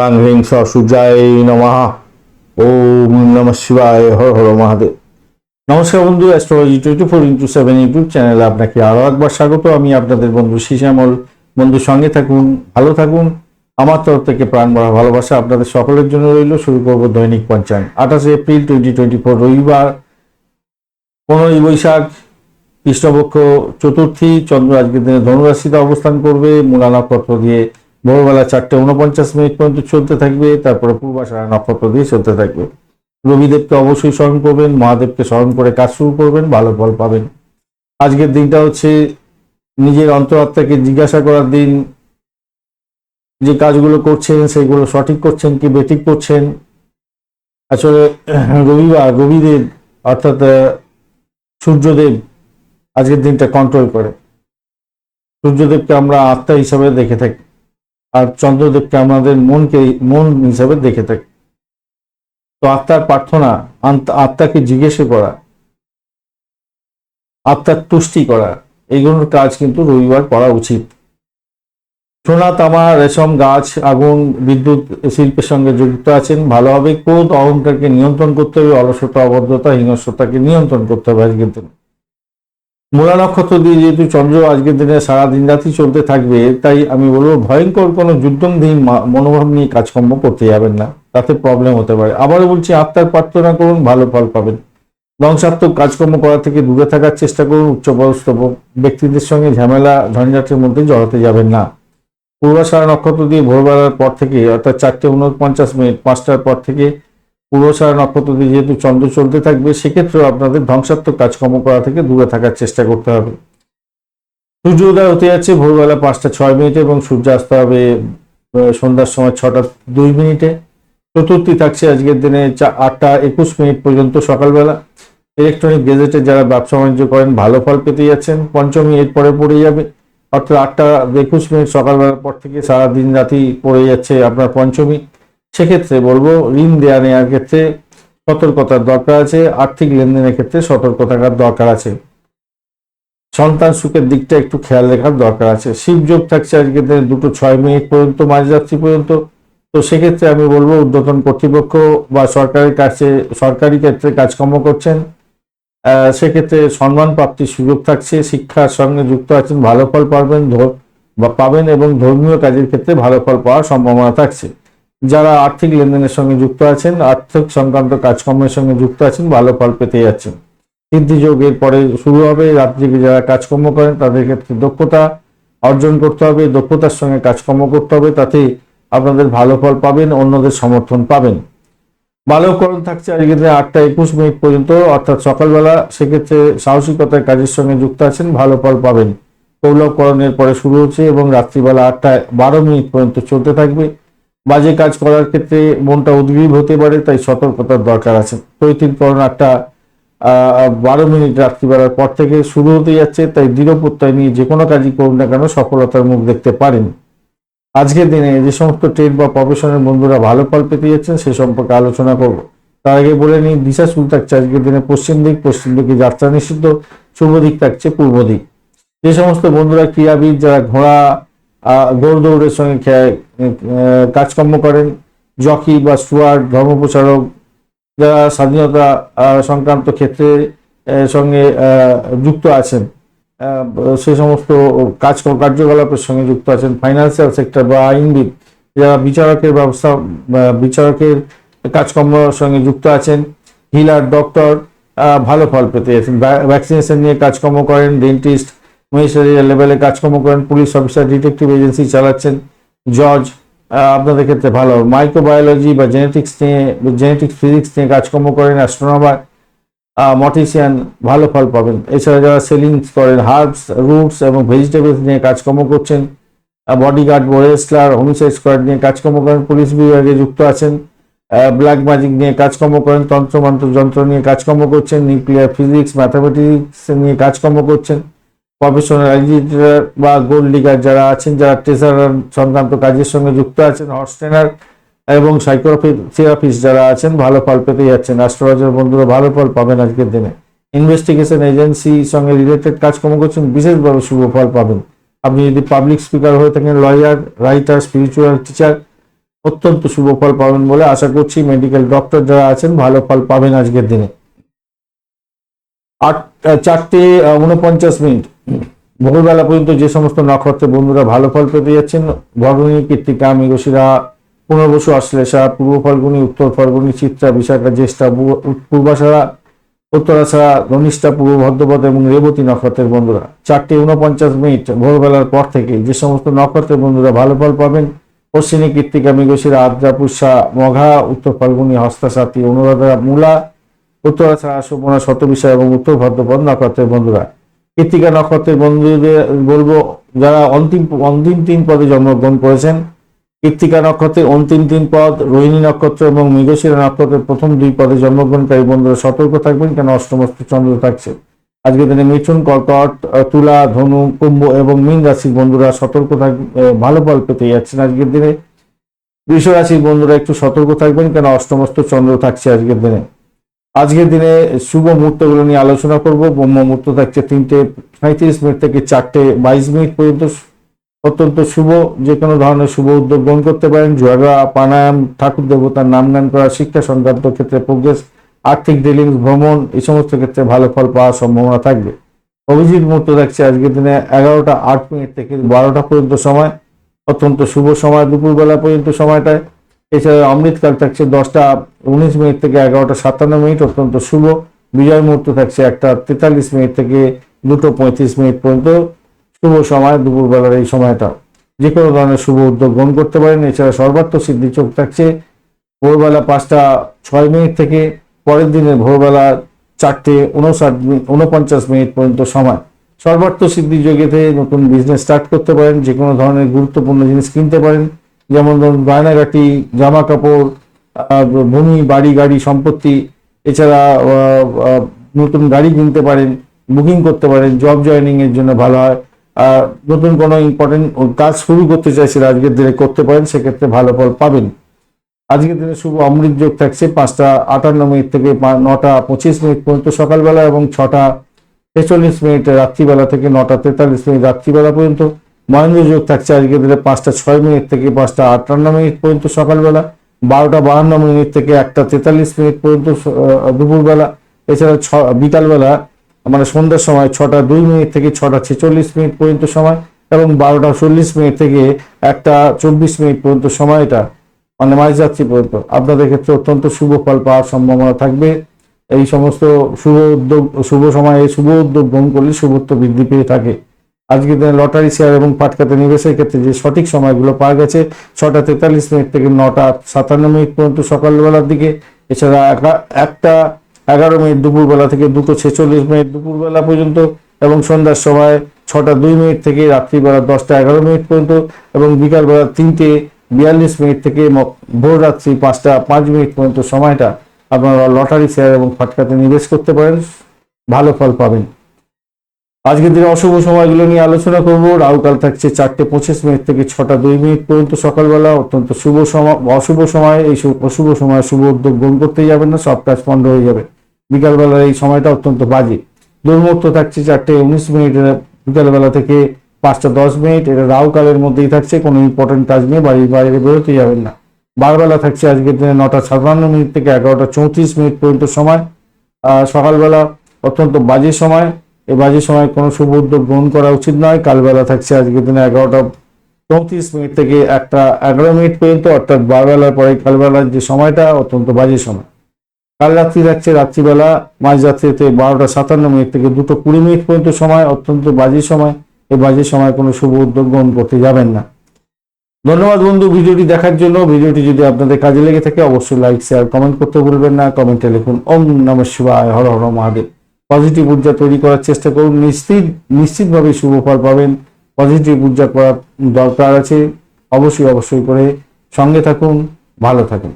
হরাং হ্রিং স সূর্যায় নমঃ ওম নম শিবায় হর হর মহাদেব নমস্কার বন্ধু astrology twenty four into seven YouTube চ্যানেলে আপনাকে আরও একবার স্বাগত। আমি আপনাদের বন্ধু শিশামল বন্ধুর সঙ্গে থাকুন, ভালো থাকুন। আমার তরফ থেকে প্রাণ ভরা ভালোবাসা আপনাদের সকলের জন্য রইল। শুরু করব দৈনিক পঞ্চাঙ্গ আঠাশে এপ্রিল টোয়েন্টি টোয়েন্টি ফোর রবিবার। পনেরোই বৈশাখ, কৃষ্ণপক্ষ চতুর্থী। চন্দ্র আজকের দিনে ধনুরাশিতে অবস্থান করবে। মূলা নক্ষত্র দিয়ে ভোরবেলা চারটে উনপঞ্চাশ মিনিট পর্যন্ত চলতে থাকবে, তারপরে পূর্বাশারা নক্ষত্র দিয়ে চলতে থাকবে। রবিদেবকে অবশ্যই স্মরণ করবেন, মহাদেবকে স্মরণ করে কাজ শুরু করবেন, ভালো ফল পাবেন। আজকের দিনটা হচ্ছে নিজের অন্তরাত্মাকে জিজ্ঞাসা করার দিন। যে কাজগুলো করছেন, সেগুলো সঠিক করছেন কি বেঠিক করছেন। আসলে রবিবার, রবিদেব অর্থাৎ সূর্যদেব আজকের দিনটা কন্ট্রোল করে। সূর্যদেবকে আমরা আত্মা হিসাবে দেখে থাকি। আর চন্দ্রদেবকে আমাদের মনকে মন হিসাবে দেখে থাকি। তো আত্মার প্রার্থনা আত্মাকে জিজ্ঞেসে করা, আত্মার তুষ্টি করা এইগুলোর কাজ কিন্তু রবিবার করা উচিত। সোনা তামা রেশম গাছ, আগুন, বিদ্যুৎ শিল্পের সঙ্গে যুক্ত আছেন ভালোভাবে ক্রোধ, অহংকারকে নিয়ন্ত্রণ করতে হবে, অলসতা অবদ্ধতা হিংস্রতাকে নিয়ন্ত্রণ করতে হবে আজকের দিনে। মূলা নক্ষত্র দিয়ে যেহেতু চন্দ্র আজকের দিনে সারা দিন রাতি চলতে থাকবে, তাই আমি বলব ভয়ঙ্কর কোনো যুদ্ধমধীন মনোভাব নিয়ে কাজকর্ম করতে যাবেন না। তাতে প্রবলেম হতে পারে। আবারও বলছি, আত্মার প্রার্থনা করুন, ভালো ফল পাবেন। ধ্বংসাত্মক কাজকর্ম করা থেকে দূরে থাকার চেষ্টা করুন, উচ্চপদস্থ ব্যক্তিদের সঙ্গে ঝামেলা, ঝঞ্ঝাটের মধ্যে জড়াতে যাবেন না। পূর্বাশারা নক্ষত্র দিয়ে ভোরবেলার পর থেকে, অর্থাৎ চারটে উনপঞ্চাশ মিনিট, পাঁচটার পর থেকে পূর্বসারা নক্ষত্র দিয়ে যেহেতু চন্দ্র চলতে থাকবে, সেক্ষেত্রেও আপনাদের ধ্বংসাত্মক কাজকর্ম করা থেকে দূরে থাকার চেষ্টা করতে হবে। সূর্য উদয় হতে যাচ্ছে ভোরবেলা পাঁচটা ছয় মিনিটে এবং সূর্যাস্ত হবে সন্ধ্যার সময় ছটা দুই মিনিটে। চতুর্থী থাকছে আজকের দিনে চা- আটটা একুশ মিনিট পর্যন্ত সকালবেলা। ইলেকট্রনিক গেজেটে যারা ব্যবসা বাণিজ্য করেন, ভালো ফল পেতে যাচ্ছেন। পঞ্চমী এর পরে পড়ে যাবে। অর্থাৎ আটটা একুশ মিনিট সকালবেলার পর থেকে সারা দিন রাতি পড়ে যাচ্ছে আপনার পঞ্চমী। সেক্ষেত্রে বলব, ঋণ দেওয়া নেওয়ার ক্ষেত্রে সতর্কতার দরকার আছে, আর্থিক লেনদেনের ক্ষেত্রে সতর্কতার দরকার আছে। সন্তান সুখের দিকটা একটু খেয়াল রাখার দরকার আছে। শিবযোগ থাকছে আজকের দিনে দুটো ছয় মিনিট পর্যন্ত মাঝরাত্রি পর্যন্ত। তো সেক্ষেত্রে আমি বলব ঊর্ধ্বতন কর্তৃপক্ষ বা সরকারের কাছে, সরকারি ক্ষেত্রে কাজকর্ম করছেন। সেক্ষেত্রে সম্মান প্রাপ্তির সুযোগ থাকছে, শিক্ষার সঙ্গে যুক্ত আছেন, ভালো ফল পাবেন বা পাবেন এবং ধর্মীয় কাজের ক্ষেত্রে ভালো ফল পাওয়ার সম্ভাবনা থাকছে। যারা আর্থিক লেনদেনের সঙ্গে যুক্ত আছেন, আর্থিক সংক্রান্ত কাজকর্মের সঙ্গে যুক্ত আছেন, ভালো ফল পেতে যাচ্ছেন। সিদ্ধিযোগের পরে শুরু হবে রাত্রিকে যারা কাজকর্ম করেন, তাদের ক্ষেত্রে দক্ষতা অর্জন করতে হবে, দক্ষতার সঙ্গে কাজকর্ম করতে হবে, তাতে আপনাদের ভালো ফল পাবেন, অন্যদের সমর্থন পাবেন। বালকরণ থাকছে আজকে দিনে আটটা একুশ মিনিট পর্যন্ত, অর্থাৎ সকালবেলা, সেক্ষেত্রে সাহসিকতার কাজের সঙ্গে যুক্ত আছেন, ভালো ফল পাবেন। কৌলভকরণের পরে শুরু হচ্ছে এবং রাত্রিবেলা আটটা বারো মিনিট পর্যন্ত চলতে থাকবে। বাজে কাজ করার ক্ষেত্রে মনটা উদ্গ্রীব হতে পারে, তাই সতর্কতার দরকার আছে। তৈতিলকরণ একটা বারো মিনিট রাত্রিবেলার পর থেকে শুরু হতে যাচ্ছে, তাই দৃঢ় প্রত্যয় নিয়ে যে কোনো কাজই করুন না কেন, সফলতার মুখ দেখতে পারেন। আজকের দিনে যে সমস্ত ট্রেড বা প্রফেশনের বন্ধুরা ভালো ফল পেতে যাচ্ছেন, সে সম্পর্কে আলোচনা করব। তার আগে বলে নিই, দিশা শুরু থাকছে আজকের দিনে পশ্চিম দিক, পশ্চিম দিকে যাত্রা নিষিদ্ধ, শুভ দিক থাকছে পূর্ব দিক। যে সমস্ত বন্ধুরা ক্রীড়াবিদ, যারা ঘোড়া দৌড় দৌড়ের সঙ্গে কাজকর্ম করেন, জকি বা স্টুয়ার্ড ধর্মপ্রচারক, যারা স্বাধীনতা সংক্রান্ত ক্ষেত্রে সঙ্গে যুক্ত আছেন সে সমস্ত কাজ কার্যকলাপের সঙ্গে যুক্ত আছেন ফাইন্যান্সিয়াল সেক্টর বা আইনবিদ, যারা বিচারকের ব্যবস্থা বিচারকের কাজকর্মের সঙ্গে যুক্ত আছেন, হিলার, ডক্টর ভালো ফল পেতে ভ্যাকসিনেশন নিয়ে কাজকর্ম করেন ডেন্টিস্ট ম্যাজিস্ট্রেট লেভেলে কাজকর্ম করেন, পুলিশ অফিসার ডিটেকটিভ এজেন্সি চালাচ্ছেন। জজ আপনাদের ক্ষেত্রে ভালো। মাইক্রোবায়োলজি বা জেনেটিক্স নিয়ে জেনেটিক্স ফিজিক্স নিয়ে কাজকর্ম করেন অ্যাস্ট্রোনমার মটিশিয়ান ভালো ফল পাবেন। এছাড়া যারা সেলিং করেন হার্বস রুটস এবং ভেজিটেবলস নিয়ে কাজকর্ম করছেন বডিগার্ড রেসলার হোমিসাইড স্কোয়াড নিয়ে কাজকর্ম করেন, পুলিশ বিভাগে যুক্ত আছেন ব্ল্যাক ম্যাজিক নিয়ে কাজকর্ম করেন, তন্ত্রমন্ত্র যন্ত্র নিয়ে কাজকর্ম করছেন নিউক্লিয়ার ফিজিক্স ম্যাথামেটিক্স নিয়ে কাজকর্ম করছেন। প্রফেশনাল এডিটর বা গোল্ড লিগার যারা আছেন, যারা ট্রেজার সংক্রান্ত কাজের সঙ্গে যুক্ত আছেন হর্স ট্রেনার এবং সাইকোথেরাপিস্ট যারা আছেন, ভালো ফল পেতে যাচ্ছেন। অ্যাস্ট্রোলজার বন্ধুরা, ভালো ফল পাবেন আজকের দিনে। ইনভেস্টিগেশন এজেন্সি সঙ্গে রিলেটেড কাজকর্ম করছেন, বিশেষভাবে শুভ ফল পাবেন। আপনি যদি পাবলিক স্পিকার হয়ে থাকেন লয়ার রাইটার স্পিরিচুয়াল টিচার অত্যন্ত শুভ ফল পাবেন বলে আশা করছি। মেডিকেল ডক্টর যারা আছেন, ভালো ফল পাবেন আজকের দিনে। আট চারটে উনপঞ্চাশ মিনিট। ভোরবেলা পর্যন্ত যে সমস্ত নক্ষত্রের বন্ধুরা ভালো ফল পেতে যাচ্ছেন ভগনী কৃত্তিকা, মৃগশিরা, পুনর্বসু আশ্লেষা পূর্ব ফাল্গুনি, উত্তর ফাল্গুনি, চিত্রা, বিশাখা, জ্যেষ্ঠা, পূর্ব- পূর্বাষাঢ়া উত্তরাষাঢ়া ধনিষ্ঠা, পূর্ব ভদ্রপদ এবং রেবতী নক্ষত্রের বন্ধুরা। চারটে উনপঞ্চাশ মিনিট ভোরবেলার পর থেকে যে সমস্ত নক্ষত্রের বন্ধুরা ভালো ফল পাবেন পশ্চিমী কৃত্তিকা, মৃগশিরা আদ্রা পুষা মঘা, উত্তর ফাল্গুনি, হস্তাসাথী, অনুরাধা, মূলা উত্তরাষাঢ়া সুবর্ণা, শতবিশা এবং উত্তর ভদ্রপদ নক্ষত্রের বন্ধুরা। কৃত্তিকা নক্ষত্রের বন্ধুদের বলব, যারা অন্তিম অন্তিম তিন পদে জন্মগ্রহণ করেছেন, কৃত্তিকা নক্ষত্রের অন্তিম তিন পদ, রোহিণী নক্ষত্র এবং মৃগশিরা নক্ষত্রের প্রথম দুই পদে জন্মগ্রহণকারী বন্ধুরা সতর্ক থাকবেন, কেন অষ্টমস্ত চন্দ্র থাকছে। আজকে দিনে মিথুন, কর্কট, তুলা, ধনু, কুম্ভ এবং মীন রাশির বন্ধুরা সতর্ক থাক ভালো ফল পেতে যাচ্ছেন আজকের দিনে। বৃষ রাশির বন্ধুরা একটু সতর্ক থাকবেন, কেন অষ্টমস্ত চন্দ্র থাকছে আজকের দিনে। আজকের দিনে শুভ মুহূর্তগুলো নিয়ে আলোচনা করব। ব্রহ্ম মুহূর্ত থাকছে তিনটে সাঁত্রিশ মিনিট থেকে চারটে বাইশ মিনিট পর্যন্ত অত্যন্ত শুভ। যে কোনো ধরনের শুভ উদ্যোগ গ্রহণ করতে পারেন। যোগা প্রাণায়াম, ঠাকুর দেবতার নাম গান করা, শিক্ষা সংক্রান্ত ক্ষেত্রে প্রোগ্রেস আর্থিক ডিলিংস ভ্রমণ, এই সমস্ত ক্ষেত্রে ভালো ফল পাওয়ার সম্ভাবনা থাকবে। অভিজিৎ মুহূর্ত থাকছে আজকের দিনে এগারোটা আট মিনিট থেকে বারোটা পর্যন্ত সময়। অত্যন্ত শুভ সময় দুপুরবেলা পর্যন্ত সময়টায়। এছাড়া অমৃতকাল থাকছে দশটা উনিশ মিনিট থেকে এগারোটা সাতান্ন মিনিট, অত্যন্ত শুভ। বিজয় মুহূর্ত থাকছে একটা তেতাল্লিশ মিনিট থেকে দুটো পঁয়ত্রিশ মিনিট পর্যন্ত। শুভ সময়, দুপুরবেলার এই সময়টা। যে কোনো ধরনের শুভ উদ্যোগ গ্রহণ করতে পারেন। এছাড়া সর্বাত্ম সিদ্ধি চোখ থাকছে ভোরবেলা পাঁচটা ছয় মিনিট থেকে, পরের দিনের ভোরবেলা চারটে উনষাট উনপঞ্চাশ মিনিট পর্যন্ত সময়। সর্বার্থ সিদ্ধি যোগেতে নতুন বিজনেস স্টার্ট করতে পারেন। যে কোনো ধরনের গুরুত্বপূর্ণ জিনিস কিনতে পারেন। যেমন ধরুন গয়নাগাটি জামা কাপড় ভূমি, বাড়ি, গাড়ি, সম্পত্তি, এছাড়া নতুন গাড়ি কিনতে পারেন, বুকিং করতে পারেন, জব জয়েনিং এর জন্য ভালো হয়। নতুন কোনো ইম্পর্টেন্ট কাজ শুরু করতে চাইছেন, আজকের দিনে করতে পারেন, সেক্ষেত্রে ভালো ফল পাবেন। আজকের দিনে শুভ অমৃত যোগ থাকছে পাঁচটা আটান্ন মিনিট থেকে নটা পঁচিশ মিনিট পর্যন্ত সকালবেলা এবং ছটা ছেচল্লিশ মিনিট রাত্রিবেলা থেকে নটা তেতাল্লিশ মিনিট রাত্রিবেলা পর্যন্ত। মহেন্দ্র যোগ থাকছে আজকের দিনে পাঁচটা ছয় মিনিট থেকে পাঁচটা আটান্ন মিনিট পর্যন্ত সকালবেলা, বারোটা বাহান্ন মিনিট থেকে একটা তেতাল্লিশ মিনিট পর্যন্ত দুপুরবেলা। এছাড়া ছ, বিকালবেলা মানে সন্ধ্যার সময় ছটা দুই মিনিট থেকে ছটা ছেচল্লিশ মিনিট পর্যন্ত সময় এবং বারোটা চল্লিশ মিনিট থেকে একটা চব্বিশ মিনিট পর্যন্ত সময়টা মানে মাঝরাত্রি পর্যন্ত। আপনাদের ক্ষেত্রে অত্যন্ত শুভ ফল পাওয়ার সম্ভাবনা থাকবে। এই সমস্ত শুভ উদ্যোগ, শুভ সময়ে শুভ উদ্যোগ গ্রহণ করলে শুভত্ব বৃদ্ধি পেয়ে থাকে। আজকের দিনে লটারি শেয়ার এবং পাটকাতে নিবেশের ক্ষেত্রে যে সঠিক সময়গুলো পাওয়া গেছে, ছটা তেতাল্লিশ মিনিট থেকে নটা সাতান্ন মিনিট পর্যন্ত সকালবেলার দিকে। এছাড়া একা- একটা এগারো মিনিট দুপুরবেলা থেকে দুটো ছেচল্লিশ মিনিট দুপুরবেলা পর্যন্ত এবং সন্ধ্যার সময় ছটা দুই মিনিট থেকে রাত্রিবেলা দশটা এগারো মিনিট পর্যন্ত এবং বিকালবেলা তিনটে বিয়াল্লিশ মিনিট থেকে ভোর রাত্রি পাঁচটা পাঁচ মিনিট পর্যন্ত সময়টা আপনারা লটারি শেয়ার এবং ফাটকাতে নিবেশ করতে পারেন। ভালো ফল পাবেন। আজকের দিনে অশুভ সময়গুলো নিয়ে আলোচনা করব। রাহুকাল থাকছে চারটে পঁচিশ মিনিট থেকে ছটা দুই মিনিট পর্যন্ত সকালবেলা। অত্যন্ত শুভ সময়, অশুভ সময়। এই অশুভ সময় শুভ উদ্যোগ গ্রহণ করতেই যাবেন না, সব কাজ বন্ধ হয়ে যাবে। বিকালবেলার এই সময়টা অত্যন্ত বাজে। দুর্মুক্ত থাকছে চারটে উনিশ মিনিট বিকালবেলা থেকে পাঁচটা দশ মিনিট। এটা রাহুকালের মধ্যেই থাকছে, কোনো ইম্পর্টেন্ট কাজ নিয়ে বাড়ির বাইরে বেরোতে যাবেন না। বারবেলা থাকছে আজকের দিনে নটা সাতান্ন মিনিট থেকে এগারোটা চৌত্রিশ মিনিট পর্যন্ত সময়। সকালবেলা অত্যন্ত বাজে সময়। এই বাজে সময় কোনো শুভ উদ্যোগ গ্রহণ করা উচিত নয়। কালবেলা থাকছে আজকের দিনে এগারোটা চৌত্রিশ মিনিট থেকে একটা এগারো মিনিট পর্যন্ত, অর্থাৎ বারবেলার পরে কালবেলার যে সময়টা, অত্যন্ত বাজে সময়। কাল রাত্রি থাকছে রাত্রিবেলা মাঝরাত্রিতে বারোটা সাতান্ন মিনিট থেকে দুটো কুড়ি মিনিট পর্যন্ত সময়, অত্যন্ত বাজে সময়। এই বাজে সময় কোনো শুভ উদ্যোগ গ্রহণ করতে যাবেন না। ধন্যবাদ বন্ধু ভিডিওটি দেখার জন্য। ভিডিওটি যদি আপনাদের কাজে লেগে থাকে, অবশ্যই লাইক, শেয়ার, কমেন্ট করতে ভুলবেন না। কমেন্টে লিখুন, ওম নম শিবায়, হর হর মহাদেব। পজিটিভ ঊর্জা তৈরি করার চেষ্টা করুন। নিশ্চিত নিশ্চিতভাবে শুভ ফল পাবেন। পজিটিভ ঊর্জা করার দরকার আছে। অবশ্যই অবশ্যই করে সঙ্গে থাকুন, ভালো থাকুন।